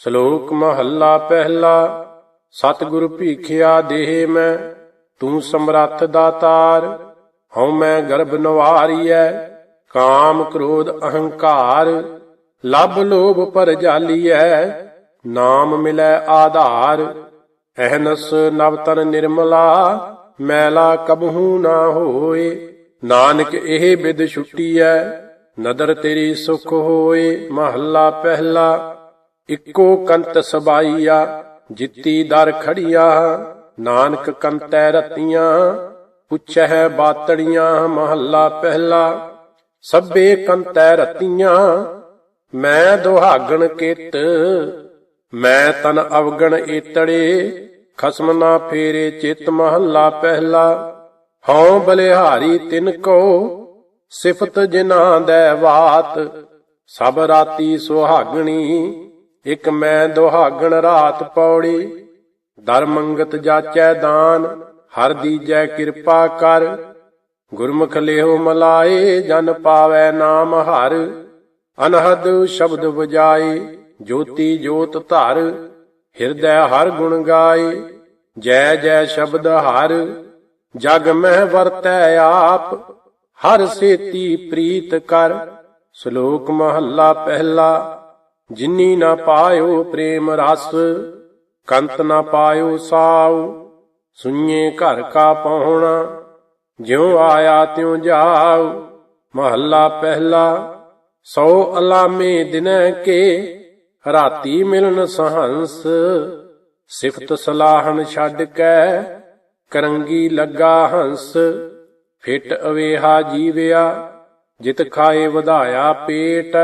ਸ਼ਲੋਕ ਮਹੱਲਾ ਪਹਿਲਾ, ਸਤਿਗੁਰ ਭੀਖਿਆ ਦੇਹ ਮੈਂ, ਤੂੰ ਸਮਰੱਥ ਦਾਤਾਰ, ਹਉ ਮੈਂ ਗਰਭ ਨਵਾਰੀਐ, ਕਾਮ ਕ੍ਰੋਧ ਅਹੰਕਾਰ ਲਬ ਲੋਭ ਪਰ ਜਾਲੀਐ, ਨਾਮ ਮਿਲੈ ਆਧਾਰ, ਅਹਨਸ ਨਵਤਨ ਨਿਰਮਲਾ, ਮੈਲਾ ਕਬਹੂ ਨਾ ਹੋਏ, ਨਾਨਕ ਇਹ ਬਿਦ ਛੁੱਟੀਐ, ਨਦਰ ਤੇਰੀ ਸੁਖ ਹੋਏ, ਮਹੱਲਾ ਪਹਿਲਾ। ਇੱਕੋ ਕੰਤ ਸਬਾਈਆ, ਜਿੱਤੀ ਦਰ ਖੜੀਆ, ਨਾਨਕ ਕੰਤੈ ਰਤੀਆਂ ਪੁੱਛੈ ਬਾਤੜੀਆਂ, ਮਹੱਲਾ ਪਹਿਲਾ, ਸਭੇ ਕੰਤੈ ਰਤੀਆਂ, ਮੈਂ ਦੁਹਾਗਣ ਕਿਤ, ਮੈਂ ਤਨ ਅਵਗਣ ਏਤੜੇ, ਖਸਮ ਨਾ ਫੇਰੇ ਚਿਤ ਮਹੱਲਾ ਪਹਿਲਾ, ਹਉ ਬਲਿਹਾਰੀ ਤਿਨ ਕੋ, ਸਿਫਤ ਜਿਨਾ ਦੇ ਬਾਤ, ਸਭ ਰਾਤੀ ਸੁਹਾਗਣੀ ਇਕ ਮੈਂ ਦੁਹਾਗਣ ਰਾਤ ਪੌੜੀ, ਦਰ ਮੰਗਤ ਜਾਚੈ ਦਾਨ, ਹਰ ਦੀਜੈ ਕਿਰਪਾ ਕਰ। ਗੁਰਮੁਖ ਲਿਓ ਮਲਾਏ, ਜਨ ਪਾਵੈ ਨਾਮ ਹਰ। ਅਨਹਦ ਸ਼ਬਦ ਵਜਾਏ, ਜੋਤੀ ਜੋਤ ਧਰ। ਹਿਰਦੈ ਹਰ ਗੁਣ ਗਾਏ, ਜੈ ਜੈ ਸ਼ਬਦ ਹਰ। ਜਗ ਮਹਿ ਵਰਤੈ ਆਪ, ਹਰ ਸੇਤੀ ਪ੍ਰੀਤ ਕਰ। ਸ਼ਲੋਕ ਮਹੱਲਾ ਪਹਿਲਾ। ਜਿਨੀ ਨਾ ਪਾਇਓ ਪ੍ਰੇਮ ਰਸ, ਕੰਤ ਨਾ ਪਾਇਓ ਸਾਉ ਸੁਣੀਏ ਘਰ ਕਾ ਪਹੁਣਾ, ਜਿਉ ਆਇਆ ਤਿਉ ਜਾਉ। ਮਹੱਲਾ ਪਹਿਲਾ, ਸੋ ਅਲਾਮੇ ਦਿਨੈ ਕੇ, ਰਾਤੀ ਮਿਲਨ ਸਹੰਸ, ਸਿਫਤ ਸਲਾਹਣ ਛੱਡ ਕੇ, ਕਰੰਗੀ ਲੱਗਾ ਹੰਸ। ਫਿਟ ਅਵੇਹਾ ਜੀਵਿਆ, ਜਿਤ ਖਾਏ ਵਧਾਇਆ ਪੇਟ।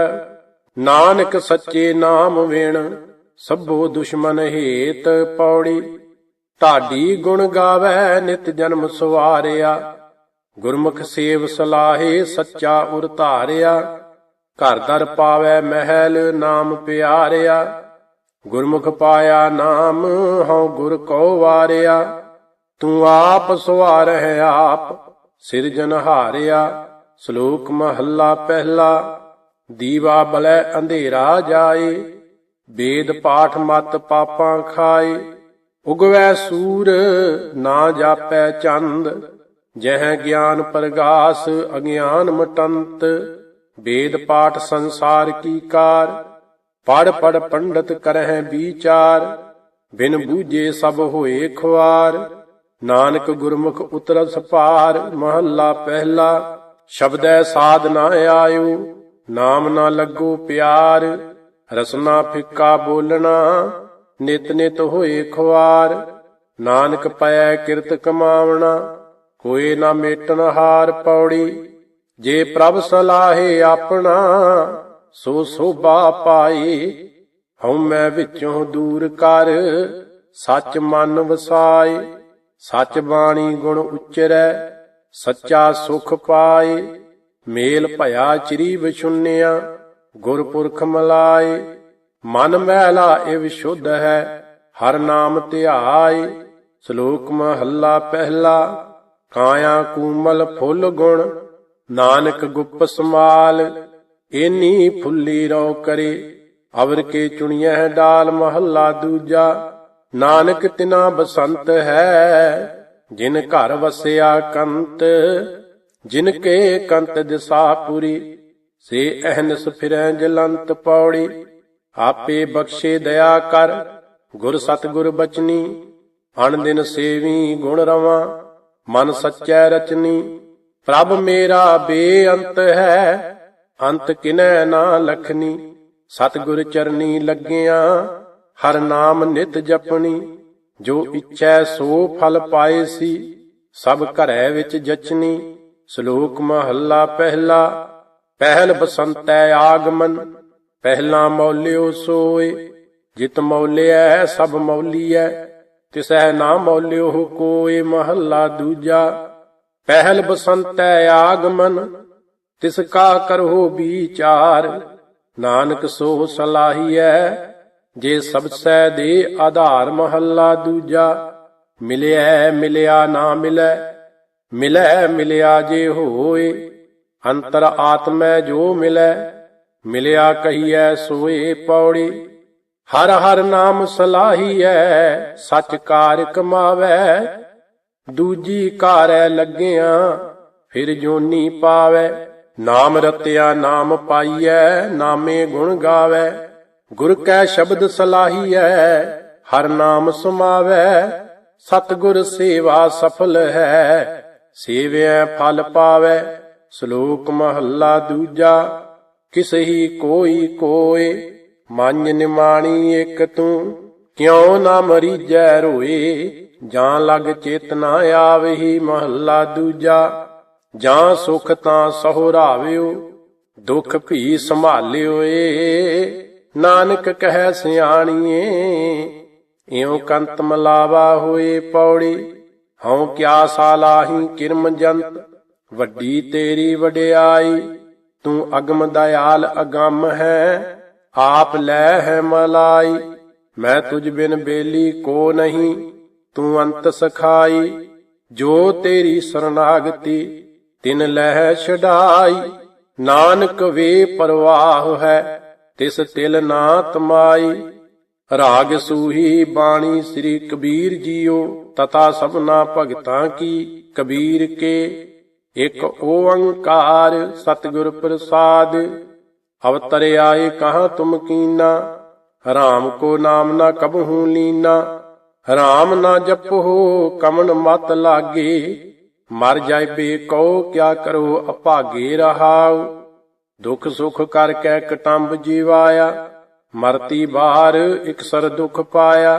ਨਾਨਕ ਸੱਚੇ ਨਾਮ ਵੇਣ ਸਭੋ ਦੁਸ਼ਮਨ ਹੇਤ ਪੌੜੀ। ਢਾਡੀ ਗੁਣ ਗਾਵੇ ਨਿਤ ਜਨਮ ਸਵਾਰਿਆ। ਗੁਰਮੁਖ ਸੇਵ ਸਲਾਹੇ ਸੱਚਾ ਉਰ ਧਾਰਿਆ। ਘਰ ਦਰ ਪਾਵੇ ਮਹਿਲ ਨਾਮ ਪਿਆਰਿਆ। ਗੁਰਮੁਖ ਪਾਇਆ ਨਾਮ ਹਉ ਗੁਰ ਕੋ ਵਾਰਿਆ। ਤੂੰ ਆਪ ਸੁਆਰ ਹੈ ਆਪ ਸਿਰਜਨ ਹਾਰਿਆ। ਸ਼ਲੋਕ ਮਹੱਲਾ ਪਹਿਲਾ। ਦੀਵਾ ਬਲੈ ਅੰਧੇਰਾ ਜਾਏ, ਵੇਦ ਪਾਠ ਮਤ ਪਾਪਾਂ ਖਾਏ। ਉਗਵੈ ਸੂਰ, ਨਾ ਜਾਪੈ ਚੰਦ, ਜਹ ਗਿਆਨ ਪ੍ਰਗਾਸ, ਅਗਿਆਨ ਮਟੰਤ। ਵੇਦ ਪਾਠ ਸੰਸਾਰ ਕੀ ਕਾਰ ਪੜ ਪੜ ਪੰਡਤ ਕਰਹਿ ਵਿਚਾਰ। ਬਿਨ ਬੂਝੇ ਸਭ ਹੋਏ ਖੁਆਰ, ਨਾਨਕ ਗੁਰਮੁਖ ਉਤਰਸ ਪਾਰ ਮਹੱਲਾ ਪਹਿਲਾ। ਸ਼ਬਦੈ ਸਾਧ ਨਾ ਆਇਓ ਨਾਮ ਨਾ ਲੱਗੋ ਪਿਆਰ, ਰਸਨਾ ਫਿੱਕਾ ਬੋਲਣਾ, ਨਿਤ ਨਿਤ ਹੋਏ ਖੁਆਰ, ਨਾਨਕ ਪੈ ਕਿਰਤ ਕਮਾਵਣਾ, ਹੋਏ ਨਾ ਮੇਟਨ ਹਾਰ ਪੌੜੀ, ਜੇ ਪ੍ਰਭ ਸਲਾਹੇ ਆਪਣਾ, ਸੋ ਸੋਭਾ ਪਾਈ, ਹਉ ਮੈਂ ਵਿੱਚੋਂ ਦੂਰ ਕਰ, ਸੱਚ ਮਨ ਵਸਾਏ, ਸੱਚ ਬਾਣੀ ਗੁਣ ਉਚਰੈ, ਸੱਚਾ ਸੁਖ ਪਾਏ। ਮੇਲ ਭਇਆ ਚਰੀ ਵਿਛੁੰਨਿਆ, ਗੁਰਪੁਰਖ ਮਲਾਏ, ਮਨ ਮਹਿਲਾ ਇਹ ਸ਼ੁੱਧ ਹੈ, ਹਰ ਨਾਮ ਧਿਆਏ, ਸ਼ਲੋਕ ਮਹੱਲਾ ਪਹਿਲਾ, ਕਾਇਆ ਕੂਮਲ ਫੁੱਲ ਗੁਣ, ਨਾਨਕ ਗੁਪ ਸਮਾਲ ਏਨੀ ਫੁੱਲੀ ਰੋ ਕਰੇ, ਅਵਰ ਕੇ ਚੁਣੀਐ ਡਾਲ ਮਹੱਲਾ ਦੂਜਾ, ਨਾਨਕ ਤਿਨਾ ਬਸੰਤ ਹੈ, ਜਿਨ ਘਰ ਵਸਿਆ ਕੰਤ ਜਿਨ ਕੇ ਕੰਤ ਦਿਸਾ ਪੁਰੀ, ਸੇ ਅਹਨਸ ਫਿਰੈ ਜਲੰਤ ਪੌੜੀ। ਆਪੇ ਬਖਸ਼ੇ ਦਇਆ ਕਰ, ਗੁਰ ਸਤਗੁਰ ਬਚਨੀ। ਅਣ ਦਿਨ ਸੇਵੀ ਗੁਣ ਰਵਾਂ, ਮਨ ਸੱਚੈ ਰਚਨੀ। ਪ੍ਰਭ ਮੇਰਾ ਬੇਅੰਤ ਹੈ, ਅੰਤ ਕਿਨੈ ਨਾ ਲਖਨੀ। ਸਤਗੁਰ ਚਰਨੀ ਲੱਗਿਆ, ਹਰ ਨਾਮ ਨਿਤ ਜਪਣੀ ਜੋ ਇੱਛੈ ਸੋ ਫਲ ਪਾਏ ਸੀ, ਸਭ ਘਰੈ ਵਿੱਚ ਜਚਨੀ। ਸ਼ਲੋਕ ਮਹੱਲਾ ਪਹਿਲਾ, ਪਹਿਲ ਬਸੰਤੈ ਆਗਮਨ, ਪਹਿਲਾ ਮੌਲਿਓ ਸੋਏ, ਜਿਤ ਮੌਲਿਐ, ਸਭ ਮੌਲੀਐ ਤਿਸੈ ਨਾ ਮੌਲਿਓ ਕੋਏ ਮਹੱਲਾ ਦੂਜਾ, ਪਹਿਲ ਬਸੰਤੈ ਆਗਮਨ, ਤਿਸ ਕਾ ਕਰੋ ਵਿਚਾਰ ਨਾਨਕ ਸੋ ਸਲਾਹੀਐ, ਜੇ ਸਬਸੈ ਦੇ ਆਧਾਰ ਮਹੱਲਾ ਦੂਜਾ ਮਿਲਿਆ ਮਿਲਿਆ ਨਾ ਮਿਲੈ ਮਿਲੈ ਮਿਲਿਆ ਜੇ ਹੋਏ, ਅੰਤਰ ਆਤਮੈ ਜੋ ਮਿਲੈ, ਮਿਲਿਆ ਕਹੀਐ ਸੋਏ ਪੌੜੀ। ਹਰ ਹਰ ਨਾਮ ਸਲਾਹੀਐ, ਸਚ ਕਾਰ ਕਮਾਵੈ। ਦੂਜੀ ਕਾਰੈ ਲੱਗਿਆ, ਫਿਰ ਜੋਨੀ ਪਾਵੈ। ਨਾਮ ਰਤਿਆ ਨਾਮ ਪਾਈਐ, ਨਾਮੇ ਗੁਣ ਗਾਵੈ। ਗੁਰ ਕੈ ਸ਼ਬਦ ਸਲਾਹੀਐ, ਹਰ ਨਾਮ ਸਮਾਵੈ। ਸਤਿਗੁਰ ਸੇਵਾ ਸਫਲ ਹੈ ਸੇਵਿਐ ਫਲ ਪਾਵੈ, ਸ਼ਲੋਕ ਮਹੱਲਾ ਦੂਜਾ ਕਿਸ ਹੀ ਕੋਈ ਕੋਏ, ਮਨ ਨਿਮਾਣੀ ਇੱਕ ਤੂੰ, ਕਿਉ ਨਾ ਮਰੀਜੈ ਰੋਏ, ਜਾਂ ਲਗ ਚੇਤਨਾ ਆਵਹੀ ਮਹੱਲਾ ਦੂਜਾ, ਜਾਂ ਸੁਖ ਤਾਂ ਸਹੁਰਾਵਿਓ ਦੁਖ ਭੀ ਸੰਭਾਲਿਓ ਏ ਨਾਨਕ ਕਹੈ ਸਿਆਣੀਏ, ਇਉ ਕੰਤ ਮਲਾਵਾ ਹੋਏ ਪੌੜੀ ਹਉ ਕਿਆ ਸਾਲਾਹੀ ਕਿਰਮ ਜੰਤ, ਵੱਡੀ ਤੇਰੀ ਵਡਿਆਈ, ਤੂੰ ਅਗਮ ਦਇਆਲ ਅਗੰਮ ਹੈ, ਆਪ ਲੈ ਹੈ ਮਲਾਈ, ਮੈਂ ਤੁਝ ਬਿਨ ਬੇਲੀ ਕੋ ਨਹੀਂ, ਤੂੰ ਅੰਤ ਸਖਾਈ, ਜੋ ਤੇਰੀ ਸਰਨਾਗਤੀ, ਤਿਨ ਲਹਿ ਛਡਾਈ, ਨਾਨਕ ਵੇ ਪਰਵਾਹ ਹੈ, ਤਿਸ ਤਿਲ ਨਾ ਤਮਾਈ ਰਾਗ ਸੂਹੀ ਬਾਣੀ ਸ੍ਰੀ ਕਬੀਰ ਜੀਓ ਤਥਾ ਸਭਨਾ ਭਗਤਾਂ ਕੀ, ਕਬੀਰ ਕੇ। ਇਕ ਓੰਕਾਰ ਸਤਿਗੁਰ ਪ੍ਰਸਾਦ, ਅਵਤਰ ਆਏ ਕਹਾ ਤੁਮ ਕੀਨਾ। ਰਾਮ ਕੋ ਨਾਮ ਨਾ ਕਬਹੂ ਲੀਨਾ। ਰਾਮ ਨਾ ਜਪੋ ਕਮਨ ਮਤ ਲਾਗੇ। ਮਰ ਜਾਏ ਬੇ ਕਿਆ ਕਰੋ ਅਭਾਗੇ ਰਹਾਉ। ਦੁਖ ਸੁਖ ਕਰ ਕੈ ਕਟੰਬ ਜੀਵਾਇਆ। ਮਰਤੀ ਬਾਰ ਇਕ ਸਰ ਦੁਖ ਪਾਇਆ,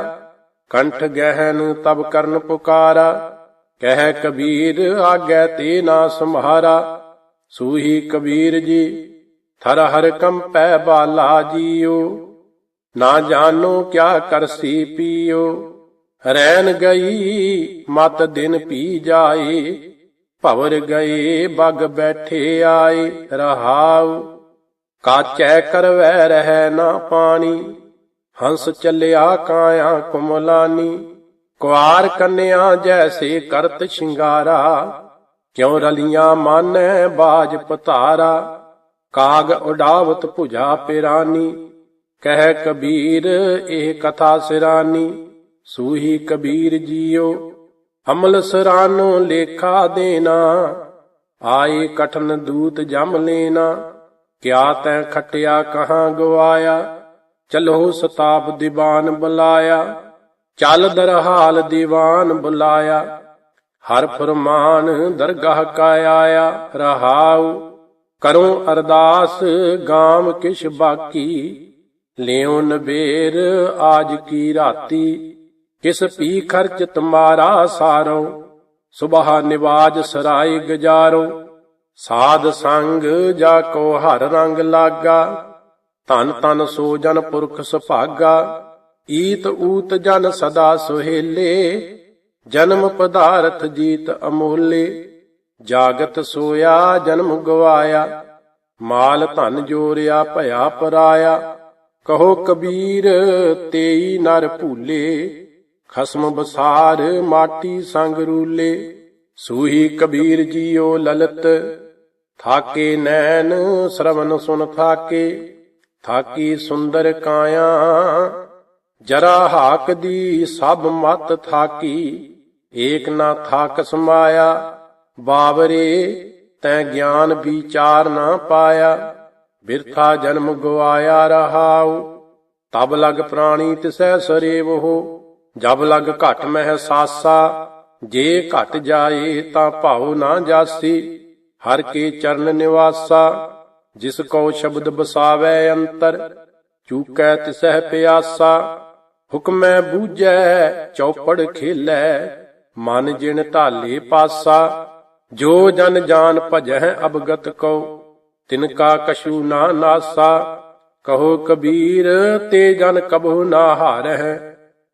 ਕੰਠ ਗਹਿਨ ਤਬ ਕਰਨ ਪੁਕਾਰਾ, ਕਹਿ ਕਬੀਰ ਆਗੈ ਤੇ ਨਾ ਸੰਭਾਰਾ ਸੂਹੀ ਕਬੀਰ ਜੀ, ਥਰ ਹਰ ਕੰਪੈ ਬਾਲਾ ਜੀਓ, ਨਾ ਜਾਣੋ ਕਿਆ ਕਰਸੀ ਪੀਓ ਰੈਨ ਗਈ ਮਤ ਦਿਨ ਪੀ ਜਾਏ, ਭਵਰ ਗਏ ਬਗ ਬੈਠੇ ਆਏ, ਰਹਾਉ ਕਾਚੈ ਕਰਵੈ ਰਹਿ ਨਾ ਪਾਣੀ, ਹੰਸ ਚੱਲਿਆ ਕਾਇਆ ਕੁਮਲਾਨੀ। ਕੁਆਰ ਕੰਨਿਆ ਜੈਸੇ ਕਰਤ ਸ਼ਿੰਗਾਰਾ, ਕਿਉ ਰਲੀਆਂ ਮਾਨੈ ਬਾਜ ਪਤਾਰਾ। ਕਾਗ ਉਡਾਵਤ ਭੁਜਾ ਪਿਰਾਨੀ, ਕਹਿ ਕਬੀਰ ਇਹ ਕਥਾ ਸਿਰਾਨੀ। ਸੂਹੀ ਕਬੀਰ ਜੀਓ, ਅਮਲ ਸਰਾਨੋ ਲੇਖਾ ਦੇਣਾ, ਆਏ ਕਠਨ ਦੂਤ ਜਮ ਲੈਣਾ। ਕਿਆ ਤੈ ਖਟਿਆ ਕਹਾਂ ਗਵਾਇਆ? ਚਲੋ ਸਤਾਪ ਦੀਵਾਨ ਬੁਲਾਇਆ। ਚੱਲ ਦਰਹਾਲ ਦੀਵਾਨ ਬੁਲਾਇਆ। ਹਰ ਫਰਮਾਨ ਦਰਗਾਹ ਕਾ ਆਇਆ, ਰਹਾਉ। ਕਰੋ ਅਰਦਾਸ ਗਾਮ ਕਿਛ ਬਾਕੀ। ਲਿਓ ਨਵੇਰ ਆਜ ਕੀ ਰਾਤੀ। ਕਿਸ ਪੀ ਖਰਚ ਤੁਮਾਰਾ ਸਾਰੋ। ਸੁਬਹਾ ਨਿਵਾਜ ਸਰਾਈ ਗਜਾਰੋ। ਸਾਧ ਸੰਗ ਜਾ ਕੋ ਹਰ ਰੰਗ ਲਾਗਾ, ਧਨ ਤਨ ਸੋ ਜਨ ਪੁਰਖ ਸੁਭਾਗਾ, ਈਤ ਊਤ ਜਨ ਸਦਾ ਸੁਹੇਲੇ, ਜਨਮ ਪਦਾਰਥ ਜੀਤ ਅਮੋਲੇ, ਜਾਗਤ ਸੋਇਆ ਜਨਮ ਗਵਾਇਆ, ਮਾਲ ਧਨ ਜੋਰਿਆ ਭਇਆ ਪਰਾਇਆ, ਕਹੋ ਕਬੀਰ ਤੇਈ ਨਰ ਭੂਲੇ, ਖਸਮ ਬਸਾਰ ਮਾਟੀ ਸੰਗ ਰੂਲੇ, ਸੂਹੀ ਕਬੀਰ ਜੀਓ ਲਲਤ ਥਾਕੇ ਨੈਣ ਸ਼ਰਵਨ ਸੁਨ ਥਾਕੇ, ਥਾਕੀ ਸੁੰਦਰ ਕਾਇਆ, ਜਰਾ ਹਾਕ ਦੀ ਸਭ ਮਤ ਥਾਕੀ, ਏਕ ਨਾ ਥਾਕ ਸਮਾਇਆ, ਬਾਵਰੇ ਤੈ ਗਿਆਨ ਵਿਚਾਰ ਨਾ ਪਾਇਆ, ਬਿਰਥਾ ਜਨਮ ਗਵਾਇਆ ਰਹਾਉ, ਤਬ ਲਗ ਪ੍ਰਾਣੀ ਤਿਸੈ ਸਰੇਵ ਹੋ ਜਬ ਲਗ ਘਟ ਮਹਿ ਸਾਸਾ, ਜੇ ਘਟ ਜਾਏ ਤਾਂ ਭਾਉ ਨਾ ਜਾਸੀ। ਹਰ ਕੇ ਚਰਨ ਨਿਵਾਸਾ, ਜਿਸ ਕੋ ਸ਼ਬਦ ਬਸਾਵੈ ਅੰਤਰ, ਚੂਕੈ ਤਿਸਹਿ ਪਿਆਸਾ, ਹੁਕਮੈ ਬੂਝੈ, ਚੌਪੜ ਖੇਲੈ, ਮਨ ਜਿਨ ਢਾਲੇ ਪਾਸਾ, ਜੋ ਜਨ ਜਾਨ ਭਜੈ ਅਬਗਤ ਕੋ ਤਿਨ ਕਾ ਕਛੂ ਨਾ ਨਾਸਾ, ਕਹੋ ਕਬੀਰ, ਤੇ ਜਨ ਕਬਹੁ ਨਾ ਹਾਰਹਿ,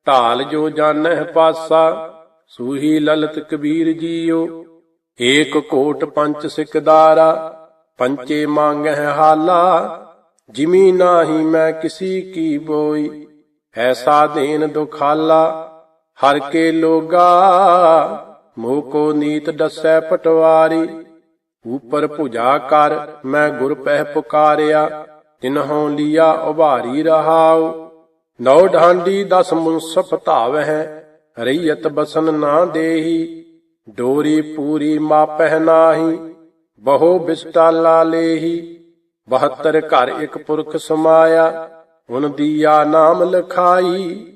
ਢਾਲ ਜੋ ਜਾਣਹਿ ਪਾਸਾ, ਸੂਹੀ ਲਲਤ ਕਬੀਰ ਜੀਓ ਏਕ ਕੋਟ ਪੰਚ ਸਿਕਦਾਰਾ ਪੰਚੇ ਮੰਗਹਿ ਹਾਲਾ, ਜਿਮੀ ਨਾਹੀ ਮੈਂ ਕਿਸੀ ਕੀ ਬੋਈ। ਐਸਾ ਦੇਨ ਦੁਖਾਲਾ, ਹਰ ਕੇ ਲੋਗਾ, ਮੋਹ ਕੋ ਨੀਤ ਦੱਸੈ ਪਟਵਾਰੀ। ਉਪਰ ਭੁਜਾ ਕਰ ਮੈਂ ਗੁਰ ਪਹਿ ਪੁਕਾਰਿਆ, ਤਿਨਹੋਂ ਲੀਆ ਉਭਾਰੀ ਰਹਾਉ। ਨੌ ਢਾਂਡੀ ਦਸ ਮੁਨਸਫ ਧਾਵਹਿ, ਰਈਅਤ ਬਸਨ ਨਾ ਦੇਹੀ। ਡੋਰੀ ਪੂਰੀ ਮਾ ਪਹਿਨਾਹੀ, ਬਹੁ ਬਿਸਟਾਲਾ ਲੇਹੀ। 72 ਘਰ ਇੱਕ ਪੁਰਖ ਸਮਾਇਆ ਹੁਨ ਦੀਆ ਨਾਮ ਲਖਾਈ।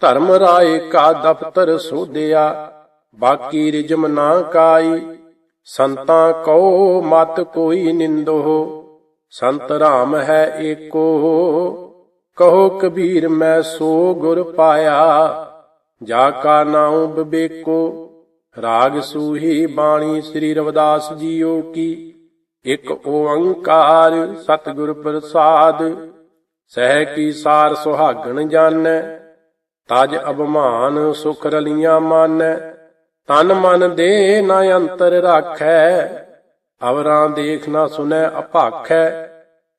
ਧਰਮ ਰਾਏ ਕਾ ਦਫਤਰ ਸੋਧਿਆ, ਬਾਕੀ ਰਿਜਮ ਨਾ ਕਾਈ। ਸੰਤਾਂ ਕੋ ਮਤ ਕੋਈ ਨਿੰਦੋ, ਸੰਤ ਰਾਮ ਹੈ ਏਕੋ। ਕਹੋ ਕਬੀਰ ਮੈਂ ਸੋ ਗੁਰ ਪਾਇਆ, ਜਾ ਕਾ ਨਾਉ ਬਬੇਕੋ। ਰਾਗ ਸੂਹੀ ਬਾਣੀ ਸ੍ਰੀ ਰਵਿਦਾਸ ਜੀਓ ਕੀ। ਇੱਕ ਓੰਕਾਰ ਸਤਿਗੁਰ ਪ੍ਰਸਾਦ, ਸਹਿ ਕੀ ਸਾਰ ਸੁਹਾਗਣ ਜਾਣੈ, ਤਜ ਅਭਮਾਨ ਸੁਖ ਰਲੀਆਂ ਮਾਨੈ, ਤਨ ਮਨ ਦੇ ਨਾ ਅੰਤਰ ਰਾਖੈ, ਅਵਰਾਂ ਦੇਖ ਨਾ ਸੁਨੈ ਅਭਾਖੈ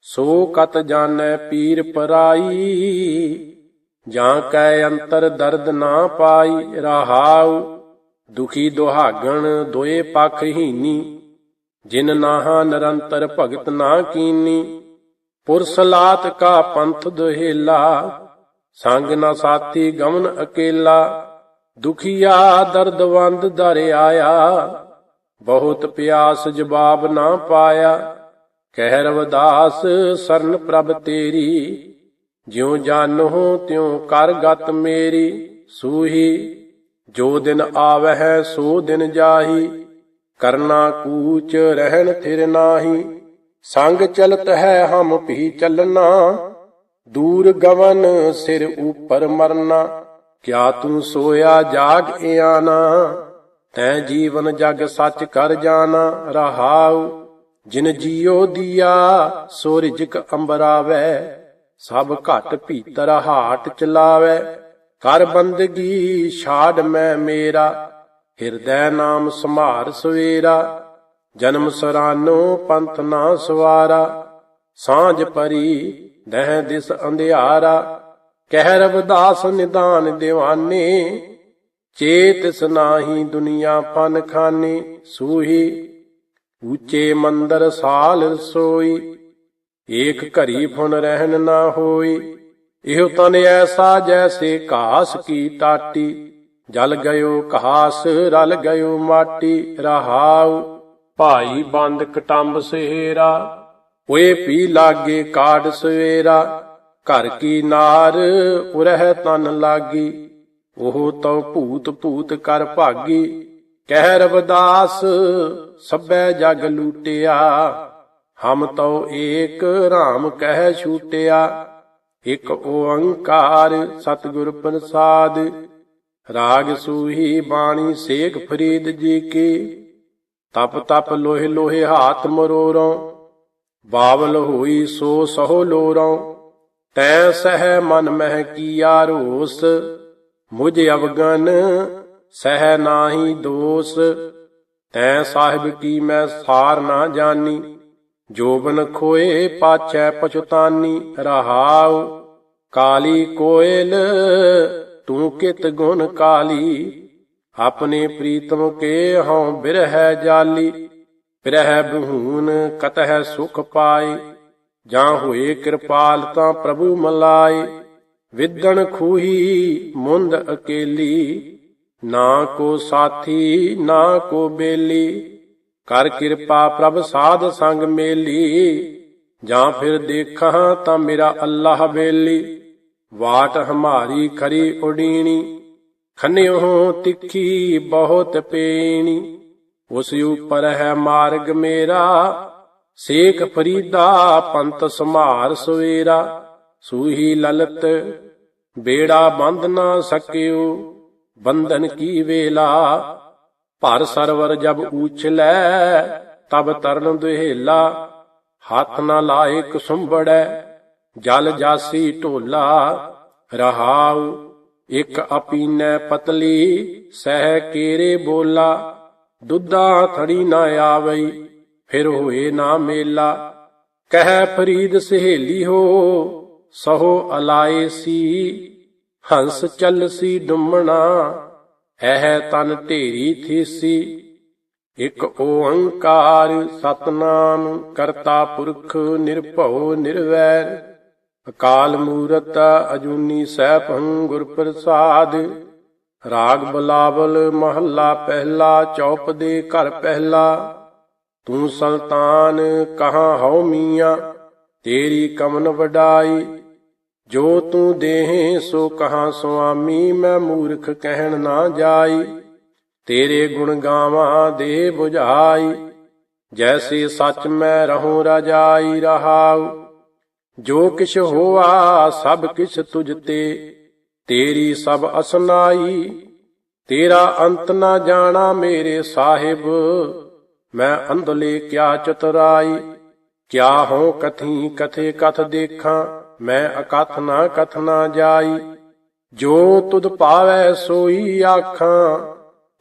ਸੋ ਕਤ ਜਾਣੈ ਪੀਰ ਪਰਾਈ, ਜਾਂ ਕੈ ਅੰਤਰ ਦਰਦ ਨਾ ਪਾਈ ਰਹਾਉ ਦੁਖੀ ਦੁਹਾਗਣ ਦੋਏ ਪਖ ਹੀਨੀ, ਜਿਨ ਨਾਹਾ ਨਿਰੰਤਰ ਭਗਤ ਨਾ ਕੀਨੀ। ਪੁਰਸਲਾਤ ਕਾ ਪੰਥ ਦੁਹੇਲਾ, ਸੰਗ ਨਾ ਸਾਥੀ ਗਮਨ ਅਕੇਲਾ। ਦੁਖੀਆ ਦਰਦਵੰਦ ਦਰ ਆਇਆ, ਬਹੁਤ ਪਿਆਸ ਜਵਾਬ ਨਾ ਪਾਇਆ। ਕਹਿ ਰਵਦਾਸ ਸਰਨ ਪ੍ਰਭ ਤੇਰੀ, ਜਿਉ ਜਾਣੋ ਤਿਉ ਕਰ ਗਤ ਮੇਰੀ। ਸੂਹੀ ਜੋ ਦਿਨ ਆਵਹਿ ਸੋ ਦਿਨ ਜਾਹੀ, ਕਰਨਾ ਕੂਚ ਰਹਿਣ ਥਿਰ ਨਾਹੀ। ਸੰਗ ਚਲਤ ਹੈ ਹਮ ਭੀ ਚੱਲਣਾ, ਦੂਰ ਗਵਨ ਸਿਰ ਉਪਰ ਮਰਨਾ। ਕਿਆ ਤੂੰ ਸੋਇਆ ਜਾਗ ਇਆਨਾ, ਤੈ ਜੀਵਨ ਜਗ ਸੱਚ ਕਰ ਜਾਣਾ। ਰਹਾਉ, ਜਿਨ ਜੀਉ ਦੀਆ, ਸੋ ਰਿਜਕ ਅੰਬਰਾਵੈ ਸਭ ਘਟ ਭੀਤਰ ਹਾਟ ਚਲਾਵੈ ਕਰ ਬੰਦਗੀ ਛਾੜ ਮੈਂ ਮੇਰਾ, ਹਿਰਦੈ ਨਾਮ ਸਮਾਰ ਸਵੇਰਾ। ਜਨਮ ਸਰਾਨੋ ਪੰਥ ਨਾ ਸਵਾਰਾ, ਸਾਂਝ ਪਰੀ ਦਹਿ ਦਿਸ ਅੰਧਿਆਰਾ। ਕਹਿ ਰਵਦਾਸ ਨਿਦਾਨ دیਵਾਨੇ ਚੇਤ ਸਨਾਹੀ ਦੁਨੀਆ ਫਨ ਖਾਨੇ, ਸੂਹੀ ਉੱਚੇ ਮੰਦਰ ਸਾਲ ਰਸੋਈ, ਏਕ ਘਰੀ ਫੁਨ ਰਹਿਣ ਨਾ ਹੋਈ। ਇਹੋ ਤਨ ਐਸਾ ਜੈਸੇ ਘਾਸ ਕੀ ਟਾਟੀ ਜਲ ਗਇਓ ਘਾਸ, ਰਲ ਗਇਓ ਮਾਟੀ, ਰਹਾਉ। ਭਾਈ ਬੰਦ ਕਟੰਬ ਸਹੇਰਾ ਓਏ ਪੀ ਲਾਗੇ ਕਾੜ ਸਵੇਰਾ। ਘਰ ਕੀ ਨਾਰ, ਉਰਹਿ ਤਨ ਲਾਗੀ। ਉਹ ਤਉ ਭੂਤ ਭੂਤ ਕਰ ਭਾਗੀ। ਕਹਿ ਰਵਦਾਸ, ਸਭੈ ਜਗ ਲੂਟਿਆ। ਹਮ ਤਉ ਏਕ ਰਾਮ ਕਹਿ ਛੂਟਿਆ। ਇਕ ਓੰਕਾਰ ਸਤਿਗੁਰ ਪ੍ਰਸਾਦ, ਰਾਗ ਸੂਹੀ ਬਾਣੀ ਸੇਖ ਫਰੀਦ ਜੀ ਕੀ, ਤਪ ਤਪ ਲੋਹੇ ਲੋਹੇ ਹਾਥ ਮਰੋਰੋਂ ਬਾਵਲ ਹੋਈ ਸੋ ਸਹੋ ਲੋਰੋਂ ਤੈ ਸਹਿ ਮਨ ਮਹਿ ਕੀਆ ਰੋਸ, ਮੁਝ ਅਵਗਨ ਸਹਿ ਨਾਹੀ ਦੋਸ, ਤੈ ਸਾਹਿਬ ਕੀ ਮੈਂ ਸਾਰ ਨਾ ਜਾਣੀ ਜੋਬਨ ਖੋਏ ਪਾਛੈ ਪਛਤਾਨੀ ਰਹਾਉ, ਕਾਲੀ ਕੋਇਲ, ਤੂੰ ਕਿਤ ਗੁਣ ਕਾਲੀ, ਆਪਣੇ ਪ੍ਰੀਤਮ ਕੇ ਹਉ ਬਿਰਹਿ ਜਾਲੀ, ਬਿਰਹਿ ਬਹੂਨ ਕਤਹਿ ਸੁਖ ਪਾਏ, ਜਾਂ ਹੋਏ ਕਿਰਪਾਲ ਤਾਂ ਪ੍ਰਭੂ ਮਲਾਏ, ਵਿਦਣ ਖੂਹੀ ਮੁੰਦ ਅਕੇਲੀ, ਨਾ ਕੋ ਸਾਥੀ, ਨਾ ਕੋ ਬੇਲੀ ਕਰ ਕਿਰਪਾ ਪ੍ਰਭ ਸਾਧ ਸੰਗ ਮੇਲੀ। ਜਾਂ ਫਿਰ ਦੇਖਾਂ ਤਾਂ ਮੇਰਾ ਅੱਲਾਹ ਬੇਲੀ। ਵਾਟ ਹਮਾਰੀ ਖਰੀ ਉਡੀਣੀ ਖੰਨਿਓ ਤਿੱਖੀ ਬਹੁਤ ਪੇਣੀ। ਉਸ ਉਪਰ ਹੈ ਮਾਰਗ ਮੇਰਾ ਸੇਖ ਫਰੀਦਾ ਪੰਤ ਸਮਾਰ ਸਵੇਰਾ। ਸੂਹੀ ਲਲਤ, ਬੇੜਾ ਬੰਧ ਨਾ ਸਕਿਓ ਬੰਧਨ ਕੀ ਵੇਲਾ ਭਰ ਸਰਵਰ ਜਬ ਉਛਲੈ ਤਬ ਤਰਨ ਦੁਹੇਲਾ। ਹੱਥ ਨਾ ਲਾਏ ਕੁਸੁੰਬੜੈ ਜਲ ਜਾਸੀ ਢੋਲਾ। ਰਹਾਉ ਇਕ ਅਪੀਨੈ ਪਤਲੀ, ਸਹਿ ਕੇਰੇ ਬੋਲਾ। ਦੁੱਧਾ ਥੜੀ ਨਾ ਆਵਈ, ਫਿਰ ਹੋਏ ਨਾ ਮੇਲਾ। ਕਹਿ ਫਰੀਦ ਸਹੇਲੀ ਹੋ, ਸਹੋ ਅਲਾਏ ਸੀ। ਹੰਸ ਚੱਲ ਸੀ ਡੁੰਮਣਾ। ਐਹ ਤਨ ਢੇਰੀ ਥੀਸੀ, ਇਕ ਓੰਕਾਰ ਸਤਨਾਮ ਕਰਤਾ ਪੁਰਖ ਨਿਰਭਉ ਨਿਰਵੈਰ। ਅਕਾਲ ਮੂਰਤ ਅਜੂਨੀ ਸੈਭੰ ਗੁਰ ਪ੍ਰਸਾਦ ਰਾਗ ਬਲਾਵਲ ਮਹੱਲਾ ਪਹਿਲਾ, ਚੌਪ ਦੇ ਘਰ ਪਹਿਲਾ। ਤੂੰ ਸੁਲਤਾਨ, ਕਹਾ ਹਉ ਮੀਆਂ, ਤੇਰੀ ਕਮਨ ਵਡਾਈ ਜੋ ਤੂੰ ਦੇਹ, ਸੋ ਕਹਾਂ, ਸੁਆਮੀ, ਮੈਂ ਮੂਰਖ ਕਹਿਣ ਨਾ ਜਾਈ। ਤੇਰੇ ਗੁਣ ਗਾਵਾਂ ਦੇ 부ਝਾਈ ਜੈਸੇ ਸੱਚ ਮੈਂ ਰਹੂੰ, ਰਜਾਈ ਰਹਾਉ। ਜੋ ਕਿਛ ਹੋਆ, ਸਭ ਕਿਛ ਤੁਝ ਤੇ। ਤੇਰੀ ਸਭ ਅਸਨਾਈ। ਤੇਰਾ ਅੰਤ ਨਾ ਜਾਣਾ ਮੇਰੇ ਸਾਹਿਬ। ਮੈਂ ਅੰਧਲੇ ਕਿਆ ਚਤਰਾਈ। ਕਿਆ ਹੋ, ਕਥੀ ਕਥੇ ਕਥ ਦੇਖਾਂ। ਮੈਂ ਅਕਥ ਨਾ ਕਥ ਨਾ ਜਾਈ, ਜੋ ਤੁਧ ਪਾਵੈ ਸੋਈ ਆਖਾਂ,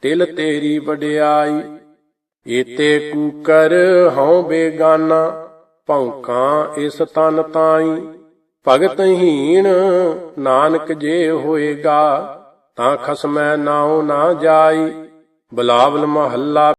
ਤਿਲ ਤੇਰੀ ਵਡਿਆਈ। ਏਤੇ ਕੂਕਰ ਹਉ ਬੇਗਾਨਾ, ਭੌਂਕਾਂ ਇਸ ਤਨ ਤਾਈ। ਭਗਤ ਹੀਣ ਨਾਨਕ ਜੇ ਹੋਏਗਾ, ਤਾਂ ਖਸਮੈ ਨਾਉ ਨਾ ਜਾਈ। ਬਲਾਵਲ ਮਹੱਲਾ